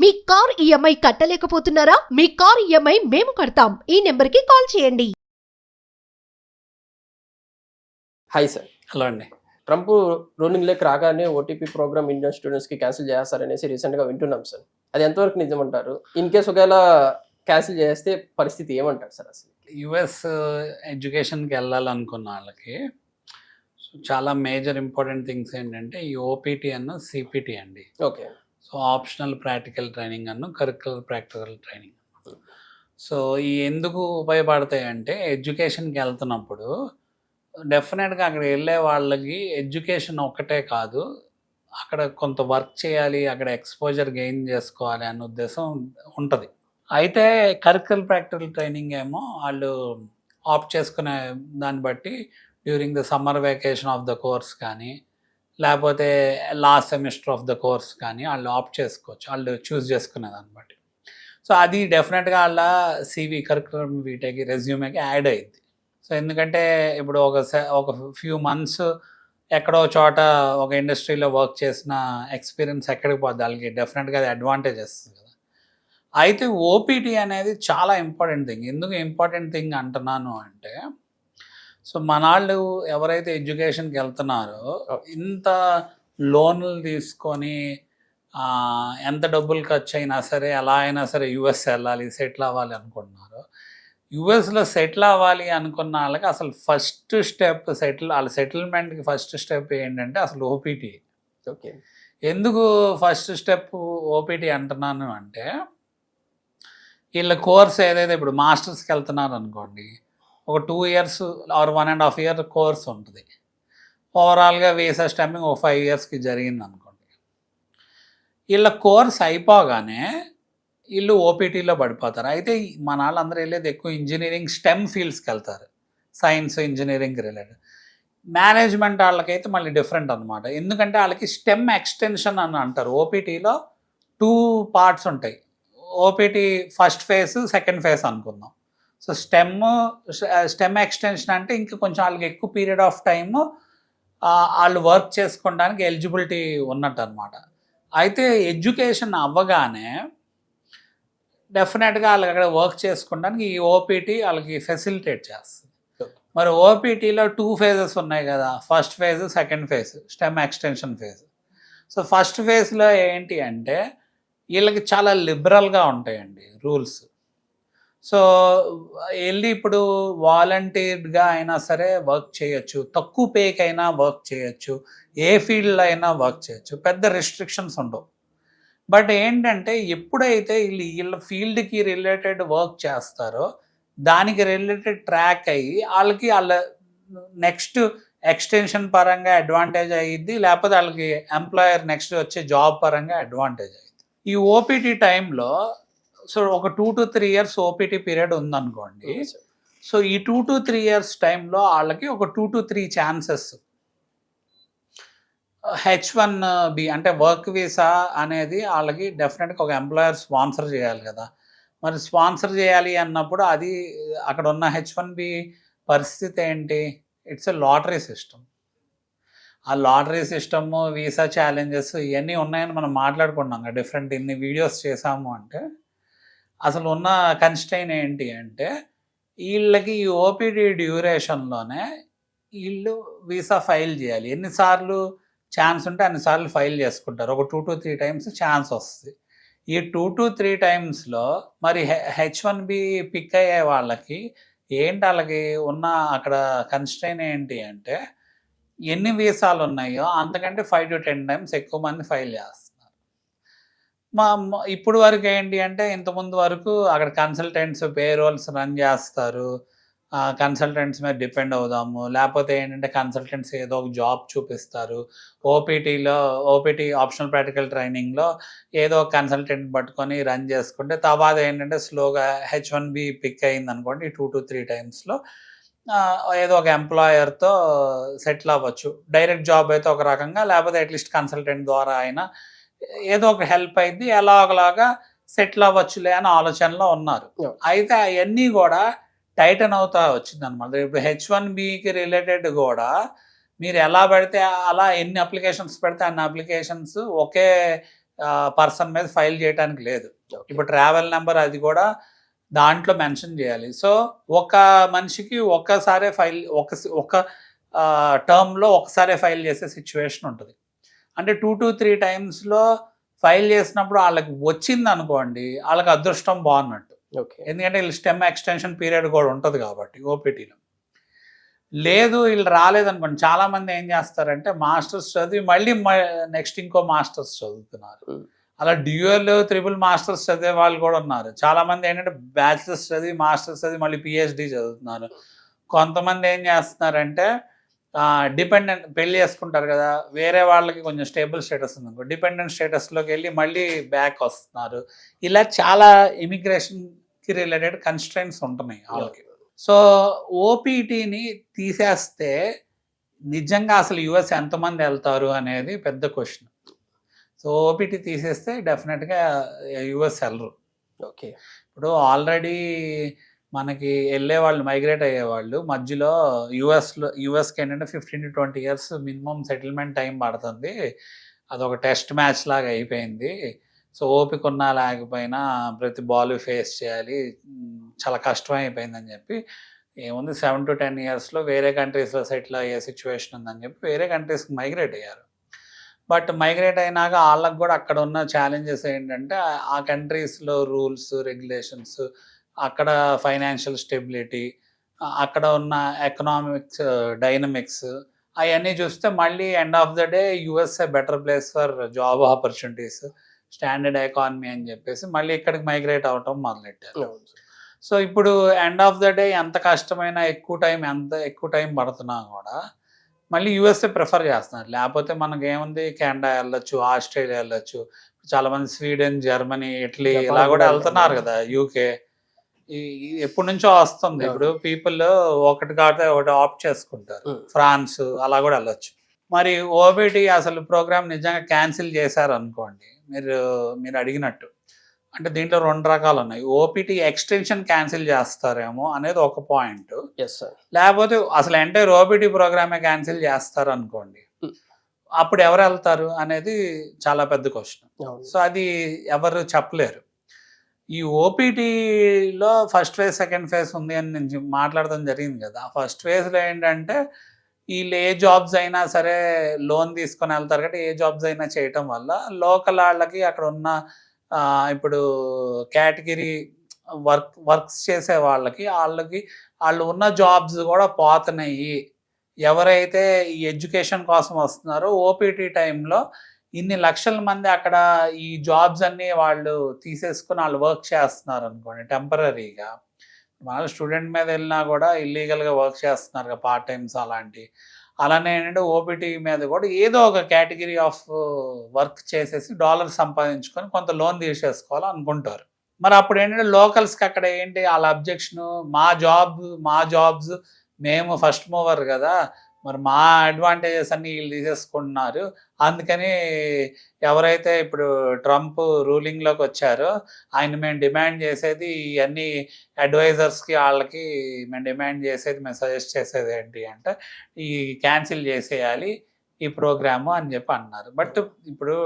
మీ car EMI కట్టలేకపోతున్నారా? మీ car EMI మేము కడతాం. ఈ నెంబర్కి కాల్ చేయండి. హాయ్ సార్ హలో అండి. ట్రంప్ రూలింగ్ లేక్ రాగానే ఓటీపీ ప్రోగ్రామ్ ఇండియన్ స్టూడెంట్స్కి క్యాన్సిల్ చేస్తారనేసి రీసెంట్గా వింటున్నాం సార్ అది ఎంతవరకు నిజమంటారు? ఇన్ కేస్ ఒకవేళ క్యాన్సిల్ చేస్తే పరిస్థితి ఏమంటారు సార్ అసలు? యుఎస్ ఎడ్యుకేషన్కి వెళ్ళాలనుకున్న వాళ్ళకి సో చాలా మేజర్ ఇంపార్టెంట్ థింగ్స్ ఏంటంటే ఈ ఓపీటీ అన్న సిపిటి అండి. Okay. So optional practical training అన్న కరికులర్ ప్రాక్టికల్ ట్రైనింగ్ సో ఈ ఎందుకు ఉపయోగపడతాయి అంటే ఎడ్యుకేషన్కి వెళ్తున్నప్పుడు డెఫినెట్గా అక్కడ వెళ్ళే వాళ్ళకి ఎడ్యుకేషన్ ఒక్కటే కాదు అక్కడ కొంత వర్క్ చేయాలి అక్కడ ఎక్స్పోజర్ గెయిన్ చేసుకోవాలి అన్న ఉద్దేశం ఉంటుంది. అయితే కరికులర్ ప్రాక్టికల్ ట్రైనింగ్ ఏమో వాళ్ళు ఆప్ట్ చేసుకునే దాన్ని బట్టి during the summer vacation of the course కానీ లేకపోతే last semester of the course కానీ వాళ్ళు ఆప్ట్ చేసుకోవచ్చు వాళ్ళు చూస్ చేసుకునే బట్టి సో అది డెఫినెట్గా వాళ్ళ సివి కరికులం వీటకి రెజ్యూమేకి యాడ్ అయింది సో ఎందుకంటే ఇప్పుడు ఒక ఒక ఫ్యూ మంత్స్ ఎక్కడో చోట ఒక ఇండస్ట్రీలో వర్క్ చేసిన ఎక్స్పీరియన్స్ ఎక్కడికి పోద్ది? వాళ్ళకి డెఫినెట్గా అది అడ్వాంటేజ్ వస్తుంది కదా. అయితే ఓపీటీ అనేది చాలా ఇంపార్టెంట్ థింగ్. ఎందుకు ఇంపార్టెంట్ థింగ్ అంటున్నాను అంటే సో మనాళ్ళు ఎవరైతే ఎడ్యుకేషన్కి వెళ్తున్నారో ఇంత లోన్లు తీసుకొని ఎంత డబ్బులు ఖర్చు అయినా సరే ఎలా అయినా సరే యుఎస్ వెళ్ళాలి సెటిల్ అవ్వాలి అనుకుంటున్నారు. యుఎస్లో సెటిల్ అవ్వాలి అనుకున్న వాళ్ళకి అసలు ఫస్ట్ స్టెప్ సెటిల్ వాళ్ళ సెటిల్మెంట్కి ఫస్ట్ స్టెప్ ఏంటంటే అసలు ఓపీటీ. ఓకే. ఎందుకు ఫస్ట్ స్టెప్ ఓపీటీ అంటున్నాను అంటే వీళ్ళ కోర్స్ ఏదైతే ఇప్పుడు మాస్టర్స్కి వెళ్తున్నారు అనుకోండి ఒక two years or one and half year course ఉంటుంది. ఓవరాల్గా వీసా స్టాంపింగ్ ఒక ఫైవ్ ఇయర్స్కి జరిగింది అనుకోండి. వీళ్ళ కోర్స్ అయిపోగానే వీళ్ళు ఓపీటీలో పడిపోతారు. అయితే మన వాళ్ళందరూ వెళ్ళేది ఎక్కువ ఇంజనీరింగ్ స్టెమ్ ఫీల్డ్స్కి వెళ్తారు. సైన్స్ ఇంజనీరింగ్ రిలేటెడ్ మేనేజ్మెంట్ వాళ్ళకైతే మళ్ళీ డిఫరెంట్ అనమాట ఎందుకంటే వాళ్ళకి స్టెమ్ ఎక్స్టెన్షన్ అని అంటారు. ఓపీటీలో టూ పార్ట్స్ ఉంటాయి. OPT first phase second phase అనుకుందాం. సో స్టెమ్ స్టెమ్ ఎక్స్టెన్షన్ అంటే ఇంకా కొంచెం వాళ్ళకి ఎక్కువ పీరియడ్ ఆఫ్ టైమ్ వాళ్ళు వర్క్ చేసుకోవడానికి ఎలిజిబిలిటీ ఉన్నట్టు అనమాట అయితే ఎడ్యుకేషన్ అవ్వగానే డెఫినెట్గా వాళ్ళకి అక్కడ వర్క్ చేసుకోవడానికి ఈ ఓపీటీ వాళ్ళకి ఫెసిలిటేట్ చేస్తుంది. మరి ఓపీటీలో టూ ఫేజెస్ ఉన్నాయి కదా first phase second phase STEM extension phase. So first ఫేజ్లో ఏంటి అంటే వీళ్ళకి చాలా లిబరల్గా ఉంటాయండి రూల్స్. సో వెళ్ళి ఇప్పుడు వాలంటీర్గా అయినా సరే వర్క్ చేయొచ్చు. తక్కువ పేకైనా అయినా వర్క్ చేయొచ్చు. ఏ ఫీల్డ్లో అయినా వర్క్ చేయొచ్చు. పెద్ద రెస్ట్రిక్షన్స్ ఉండవు. బట్ ఏంటంటే ఎప్పుడైతే వీళ్ళు వీళ్ళ ఫీల్డ్కి రిలేటెడ్ వర్క్ చేస్తారో దానికి రిలేటెడ్ ట్రాక్ అయ్యి వాళ్ళకి వాళ్ళ నెక్స్ట్ ఎక్స్టెన్షన్ పరంగా అడ్వాంటేజ్ అయ్యిద్ది లేకపోతే వాళ్ళకి ఎంప్లాయర్ నెక్స్ట్ వచ్చే జాబ్ పరంగా అడ్వాంటేజ్ అయ్యిద్ది ఈ ఓపీటీ టైంలో సో ఒక two to three years OPT period ఉందనుకోండి. సో ఈ టూ టు త్రీ ఇయర్స్ టైంలో వాళ్ళకి ఒక two to three chances. H one B అంటే వర్క్ వీసా అనేది వాళ్ళకి డెఫినెట్గా ఒక ఎంప్లాయర్ స్పాన్సర్ చేయాలి కదా. మరి స్పాన్సర్ చేయాలి అన్నప్పుడు అది అక్కడ ఉన్న హెచ్ వన్ బి పరిస్థితి ఏంటి? It's a lottery system. ఆ లాటరీ సిస్టమ్ వీసా ఛాలెంజెస్ ఇవన్నీ ఉన్నాయని మనం మాట్లాడుకున్నాం కదా. డిఫరెంట్ ఇన్ని వీడియోస్ చేసాము అంటే అసలు ఉన్న కన్స్టైన్ ఏంటి అంటే వీళ్ళకి ఈ ఓపీడీ డ్యూరేషన్లోనే వీళ్ళు వీసా ఫైల్ చేయాలి. ఎన్నిసార్లు ఛాన్స్ ఉంటే అన్నిసార్లు ఫైల్ చేసుకుంటారు. ఒక two to three times chance వస్తుంది. ఈ టూ టు త్రీ టైమ్స్లో మరి హెచ్ వన్ బి పిక్ అయ్యే వాళ్ళకి ఏంటి వాళ్ళకి ఉన్న అక్కడ కన్స్ట్రైన్ ఏంటి అంటే ఎన్ని వీసాలు ఉన్నాయో అంతకంటే ఫైవ్ టు టెన్ టైమ్స్ ఎక్కువ మంది ఫైల్ చేస్తారు. మా ఇప్పుడు వరకు ఏంటి అంటే ఇంతకుముందు వరకు అక్కడ కన్సల్టెంట్స్ పే రోల్స్ రన్ చేస్తారు. కన్సల్టెంట్స్ మీద డిపెండ్ అవుదాము. లేకపోతే ఏంటంటే కన్సల్టెంట్స్ ఏదో ఒక జాబ్ చూపిస్తారు. ఓపీటీలో ఓపీటీ ఆప్షనల్ ప్రాక్టికల్ ట్రైనింగ్లో ఏదో ఒక కన్సల్టెంట్ పట్టుకొని రన్ చేసుకుంటే తర్వాత ఏంటంటే స్లోగా హెచ్ వన్ బి పిక్ అయింది అనుకోండి టూ టు త్రీ టైమ్స్లో ఏదో ఒక ఎంప్లాయర్తో సెటిల్ అవ్వచ్చు. డైరెక్ట్ జాబ్ అయితే ఒక రకంగా లేకపోతే అట్లీస్ట్ కన్సల్టెంట్ ద్వారా అయినా ఏదో ఒక హెల్ప్ అయింది ఎలా ఒకలాగా సెటిల్ అవ్వచ్చులే అని ఆలోచనలో ఉన్నారు. అయితే అవన్నీ కూడా టైటన్ అవుతా వచ్చింది అనమాట ఇప్పుడు హెచ్ వన్ బికి రిలేటెడ్ కూడా మీరు ఎలా పెడితే అలా ఎన్ని అప్లికేషన్స్ పెడితే అన్ని అప్లికేషన్స్ ఒకే పర్సన్ మీద ఫైల్ చేయడానికి లేదు. ఇప్పుడు ట్రావెల్ నెంబర్ అది కూడా దాంట్లో మెన్షన్ చేయాలి. సో ఒక మనిషికి ఒక్కసారే ఫైల్ ఒక ఒక టర్మ్లో ఒకసారే ఫైల్ చేసే సిచ్యువేషన్ ఉంటుంది. అంటే టూ టు త్రీ టైమ్స్లో ఫైల్ చేసినప్పుడు వాళ్ళకి వచ్చింది అనుకోండి వాళ్ళకి అదృష్టం బాగున్నట్టు. ఓకే. ఎందుకంటే వీళ్ళు స్టెమ్ ఎక్స్టెన్షన్ పీరియడ్ కూడా ఉంటుంది కాబట్టి ఓపీటీలో లేదు వీళ్ళు రాలేదనుకోండి చాలా మంది ఏం చేస్తారంటే మాస్టర్స్ చదివి మళ్ళీ నెక్స్ట్ ఇంకో మాస్టర్స్ చదువుతున్నారు. అలా డ్యూయల్ త్రిపుల్ మాస్టర్స్ చదివే వాళ్ళు కూడా ఉన్నారు. చాలా మంది ఏంటంటే బ్యాచిలర్స్ చదివి మాస్టర్స్ చదివి మళ్ళీ పిహెచ్డి చదువుతున్నారు. కొంతమంది ఏం చేస్తున్నారంటే డిపెండెంట్ పెళ్ళి చేసుకుంటారు కదా వేరే వాళ్ళకి కొంచెం స్టేబుల్ స్టేటస్ ఉంది డిపెండెంట్ స్టేటస్లోకి వెళ్ళి మళ్ళీ బ్యాక్ వస్తున్నారు. ఇలా చాలా ఇమిగ్రేషన్కి రిలేటెడ్ కన్స్ట్రైన్స్ ఉంటున్నాయి వాళ్ళకి. సో ఓపీటీని తీసేస్తే నిజంగా అసలు యుఎస్ ఎంతమంది వెళ్తారు అనేది పెద్ద క్వశ్చన్ సో ఓపీటీ తీసేస్తే డెఫినెట్గా యుఎస్ వెళ్ళరు. ఓకే ఇప్పుడు ఆల్రెడీ మనకి వెళ్ళే వాళ్ళు మైగ్రేట్ అయ్యేవాళ్ళు మధ్యలో యుఎస్లో యుఎస్కి ఏంటంటే fifteen to twenty years minimum settlement time పడుతుంది. అదొక టెస్ట్ మ్యాచ్ లాగా అయిపోయింది. సో ఓపిక ఉన్నా లేకపోయినా ప్రతి బాల్ ఫేస్ చేయాలి. చాలా కష్టం అయిపోయిందని చెప్పి ఏముంది సెవెన్ టు టెన్ ఇయర్స్లో వేరే కంట్రీస్లో సెటిల్ అయ్యే సిచ్యువేషన్ ఉందని చెప్పి వేరే కంట్రీస్కి మైగ్రేట్ అయ్యారు. బట్ మైగ్రేట్ అయినాక వాళ్ళకి కూడా అక్కడ ఉన్న ఛాలెంజెస్ ఏంటంటే ఆ కంట్రీస్లో రూల్స్ రెగ్యులేషన్స్ అక్కడ ఫైనాన్షియల్ స్టెబిలిటీ అక్కడ ఉన్న ఎకనామిక్స్ డైనమిక్స్ అవన్నీ చూస్తే మళ్ళీ end of the day USA better place for job opportunities standard economy అని చెప్పేసి మళ్ళీ ఇక్కడికి మైగ్రేట్ అవటం మొదలెట్టారు. సో ఇప్పుడు ఎండ్ ఆఫ్ ద డే ఎంత కష్టమైనా ఎక్కువ టైం ఎంత ఎక్కువ టైం పడుతున్నా కూడా మళ్ళీ యూఎస్ఏ ప్రిఫర్ చేస్తున్నారు. లేకపోతే మనకి ఏముంది? కెనడా వెళ్ళొచ్చు ఆస్ట్రేలియా వెళ్ళొచ్చు. చాలా మంది స్వీడన్ జర్మనీ ఇటలీ ఇలా కూడా వెళ్తున్నారు. కదా యూకే. ఎప్పటి నుంచో వస్తుంది. ఇప్పుడు పీపుల్ ఒకటి కాకపోతే ఒకటి ఆప్ట్ చేసుకుంటారు. Hmm. ఫ్రాన్స్ అలా కూడా వెళ్ళొచ్చు. మరి ఓబిటి అసలు ప్రోగ్రామ్ నిజంగా క్యాన్సిల్ చేశారు అనుకోండి మీరు మీరు అడిగినట్టు అంటే దీంట్లో రెండు రకాలు ఉన్నాయి. ఓపీటీ ఎక్స్టెన్షన్ క్యాన్సిల్ చేస్తారేమో అనేది ఒక పాయింట్ లేకపోతే అసలు ఎంటైర్ ఓపీటీ ప్రోగ్రామే క్యాన్సిల్ చేస్తారు అనుకోండి Hmm. అప్పుడు ఎవరు వెళ్తారు అనేది చాలా పెద్ద క్వశ్చన్ సో అది ఎవరు చెప్పలేరు. ఈ ఓపీటీలో ఫస్ట్ ఫేజ్ సెకండ్ ఫేజ్ ఉంది అని నేను మాట్లాడడం జరిగింది కదా. ఫస్ట్ ఫేజ్లో ఏంటంటే వీళ్ళు ఏ జాబ్స్ అయినా సరే లోన్ తీసుకొని వెళ్తారు కాబట్టి ఏ జాబ్స్ అయినా చేయటం వల్ల లోకల్ వాళ్ళకి అక్కడ ఉన్న ఇప్పుడు కేటగిరీ వర్క్ వర్క్స్ చేసే వాళ్ళకి వాళ్ళకి వాళ్ళు ఉన్న జాబ్స్ కూడా పోతున్నాయి. ఎవరైతే ఈ ఎడ్యుకేషన్ కోసం వస్తున్నారో ఓపీటీ టైంలో ఇన్ని లక్షల మంది అక్కడ ఈ జాబ్స్ అన్నీ వాళ్ళు తీసేసుకుని వాళ్ళు వర్క్ చేస్తున్నారు అనుకోండి టెంపరీగా మన స్టూడెంట్ మీద వెళ్ళినా కూడా ఇల్లీగల్గా వర్క్ చేస్తున్నారు కదా పార్ట్ టైమ్స్ అలాంటి. అలానే ఏంటంటే ఓపీటీ మీద కూడా ఏదో ఒక కేటగిరీ ఆఫ్ వర్క్ చేసేసి డాలర్ సంపాదించుకొని కొంత లోన్ తీసేసుకోవాలి అనుకుంటారు. మరి అప్పుడు ఏంటంటే లోకల్స్కి అక్కడ ఏంటి వాళ్ళ అబ్జెక్షన్ మా జాబ్ మా జాబ్స్ మేము ఫస్ట్ మూవర్ కదా మరి మా అడ్వాంటేజెస్ అన్ని వీళ్ళు తీసేసుకుంటున్నారు. అందుకని ఎవరైతే ఇప్పుడు ట్రంప్ రూలింగ్లోకి వచ్చారో ఆయన మేము డిమాండ్ చేసేది ఇవన్నీ అడ్వైజర్స్కి వాళ్ళకి మేము డిమాండ్ చేసేది మేము సజెస్ట్ చేసేది ఏంటి అంటే ఈ క్యాన్సిల్ చేసేయాలి ఈ ప్రోగ్రాము అని చెప్పి అన్నారు. బట్ ఇప్పుడు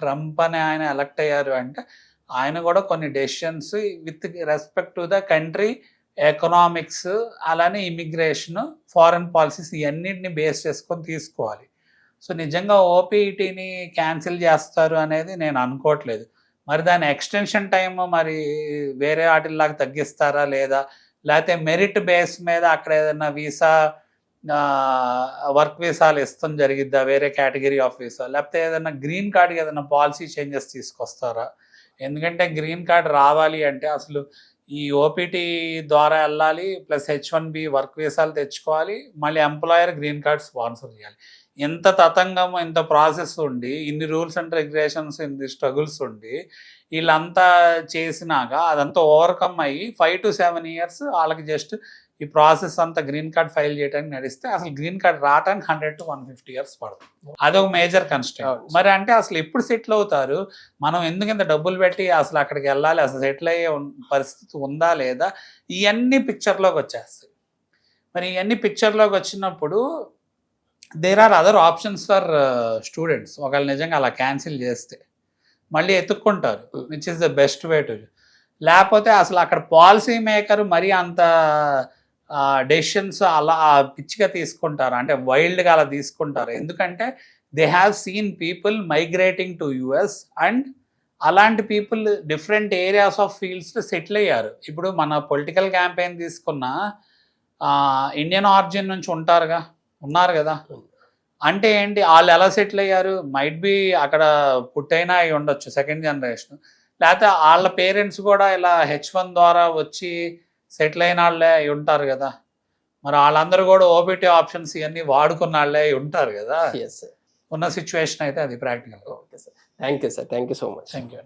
ట్రంప్ అని ఆయన ఎలక్ట్ అయ్యారు అంటే ఆయన కూడా కొన్ని decisions with respect to the country economics అలానే ఇమిగ్రేషన్ ఫారెన్ పాలసీస్ ఇవన్నిటిని బేస్ చేసుకొని తీసుకోవాలి. సో నిజంగా ఓపీఈటీని క్యాన్సిల్ చేస్తారు అనేది నేను అనుకోవట్లేదు. మరి దాని ఎక్స్టెన్షన్ టైం మరి వేరే వాటిల్లాగా తగ్గిస్తారా లేదా? లేకపోతే మెరిట్ బేస్ మీద అక్కడ ఏదైనా వీసా వర్క్ వీసాలు ఇస్తాం జరిగిద్దా? వేరే కేటగిరీ ఆఫ్ వీసా లేకపోతే ఏదైనా గ్రీన్ కార్డ్కి ఏదైనా పాలసీ చేంజెస్ తీసుకొస్తారా? ఎందుకంటే గ్రీన్ కార్డ్ రావాలి అంటే అసలు ఈ ఓపీటీ ద్వారా వెళ్ళాలి plus H one B work వీసాలు తెచ్చుకోవాలి మళ్ళీ ఎంప్లాయర్ గ్రీన్ కార్డ్ స్పాన్సర్ చేయాలి. ఎంత తతంగం ఇంత ప్రాసెస్ ఉండి ఇన్ని రూల్స్ అండ్ రెగ్యులేషన్స్ ఇన్ని స్ట్రగుల్స్ ఉండి వీళ్ళంతా చేసినాక అదంతా ఓవర్కమ్ అయ్యి ఫైవ్ టు సెవెన్ ఇయర్స్ వాళ్ళకి జస్ట్ ఈ ప్రాసెస్ అంతా గ్రీన్ కార్డ్ ఫైల్ చేయడానికి నడిస్తే అసలు గ్రీన్ కార్డ్ రావడానికి hundred to one fifty years పడుతుంది. అదొక మేజర్ కన్స్టెంట్. మరి అంటే అసలు ఎప్పుడు సెటిల్ అవుతారు? మనం ఎందుకు ఇంత డబ్బులు పెట్టి అసలు అక్కడికి వెళ్ళాలి? అసలు సెటిల్ అయ్యే పరిస్థితి ఉందా లేదా? ఇవన్నీ పిక్చర్లోకి వచ్చేస్తాయి. మరి ఇవన్నీ పిక్చర్లోకి వచ్చినప్పుడు there are other options for students ఒకవేళ నిజంగా అలా క్యాన్సిల్ చేస్తే మళ్ళీ ఎత్తుక్కుంటారు. Which is the best way to లేకపోతే అసలు అక్కడ పాలసీ మేకర్ మరీ అంత డెసిషన్స్ అలా పిచ్చిగా తీసుకుంటారు. అంటే వైల్డ్గా అలా తీసుకుంటారు. ఎందుకంటే they have seen people migrating to US and అలాంటి పీపుల్ డిఫరెంట్ ఏరియాస్ ఆఫ్ ఫీల్డ్స్లో సెటిల్ అయ్యారు. ఇప్పుడు మన పొలిటికల్ క్యాంపెయిన్ తీసుకున్న ఇండియన్ ఆరిజిన్ నుంచి ఉంటారుగా ఉన్నారు కదా. అంటే ఏంటి? వాళ్ళు ఎలా సెటిల్ అయ్యారు? మైట్ బి అక్కడ పుట్టైనా అయి ఉండొచ్చు సెకండ్ జనరేషన్ లేకపోతే వాళ్ళ పేరెంట్స్ కూడా ఇలా హెచ్ వన్ ద్వారా వచ్చి సెటిల్ అయిన వాళ్ళే ఉంటారు కదా. మరి వాళ్ళందరూ కూడా ఓబిటీ ఆప్షన్స్ ఇవన్నీ వాడుకున్న వాళ్ళే ఉంటారు కదా. ఉన్న సిచ్యువేషన్ అయితే అది practical okay sir thank you sir thank you so much thank you